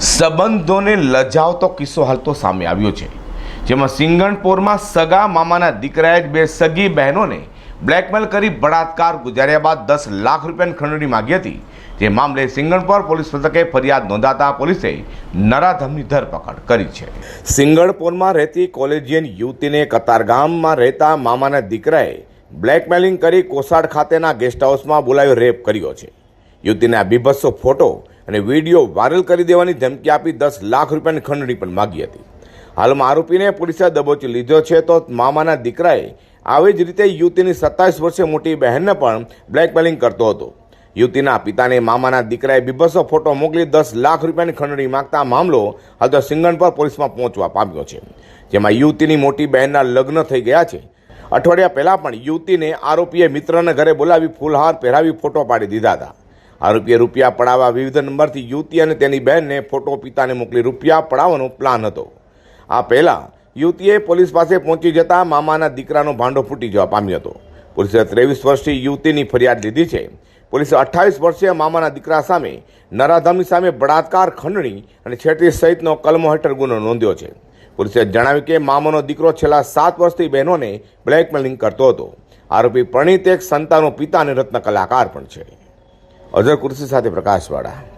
સંબંધોને લજાવતો કિસ્સો હાલતો સામે આવ્યો છે. જેમાં સિંગણપોરમાં સગા મામાના દીકરાએ જ બે સગી બહેનોને બ્લેકમેલ કરી બળાત્કાર ગુજાર્યા બાદ દસ લાખ રૂપિયાની ખંડણી માગી હતી. જે મામલે સિંગણપોર પોલીસ મથકે ફરિયાદ નોંધાતા પોલીસે નરાધમની ધરપકડ કરી છે. સિંગણપોરમાં રહેતી કોલેજિયન યુવતીને કતારગામમાં રહેતા મામાના દીકરાએ બ્લેકમેલિંગ કરી કોસાડ ખાતેના ગેસ્ટ હાઉસમાં બોલાવી રેપ કર્યો છે. યુવતીના બીભત્સો ફોટો અને વીડિયો વાયરલ કરી દેવાની ધમકી આપી દસ લાખ રૂપિયાની ખંડણી પણ માગી હતી. હાલમાં આરોપીને પોલીસે દબોચી લીધો છે તો મામાના દીકરાએ આવી જ રીતે યુવતીની સત્તાવીસ વર્ષે મોટી બહેનને પણ બ્લેકમેલિંગ કરતો હતો. યુવતીના પિતાને મામાના દીકરાએ બીભત્સો ફોટો મોકલી દસ લાખ રૂપિયાની ખંડણી માગતા મામલો હાલ તો સિંગણપર પોલીસમાં પહોંચવા પામ્યો છે. જેમાં યુવતીની મોટી બહેનના લગ્ન થઈ ગયા છે. અઠવાડિયા પહેલા પણ યુવતીને આરોપીએ મિત્રના ઘરે બોલાવી ફૂલહાર પહેરાવી ફોટો પાડી દીધા હતા. આરોપીએ રૂપિયા પડાવવા વિવિધ નંબરથી યુવતી અને તેની બહેનને ફોટો પિતાને મોકલી રૂપિયા પડાવવાનો પ્લાન હતો. આ પહેલાં યુવતીએ પોલીસ પાસે પહોંચી જતા મામાના દીકરાનો ભાંડો ફૂટી જવા પામ્યો હતો. પોલીસે ત્રેવીસ વર્ષથી યુવતીની ફરિયાદ લીધી છે. પોલીસે અઠ્ઠાવીસ વર્ષીય મામાના દીકરા સામે નરાધમની સામે બળાત્કાર ખંડણી અને છેત્રીસ સહિતનો કલમો હેઠળ ગુનો નોંધ્યો છે. પોલીસે જણાવ્યું કે મામાનો દીકરો છેલ્લા સાત વર્ષથી બહેનોને બ્લેકમેલિંગ કરતો હતો. આરોપી પ્રણીત એક સંતાનો પિતા અને રત્ન કલાકાર પણ છે. અઝર કુર્સી સાથે પ્રકાશવાળા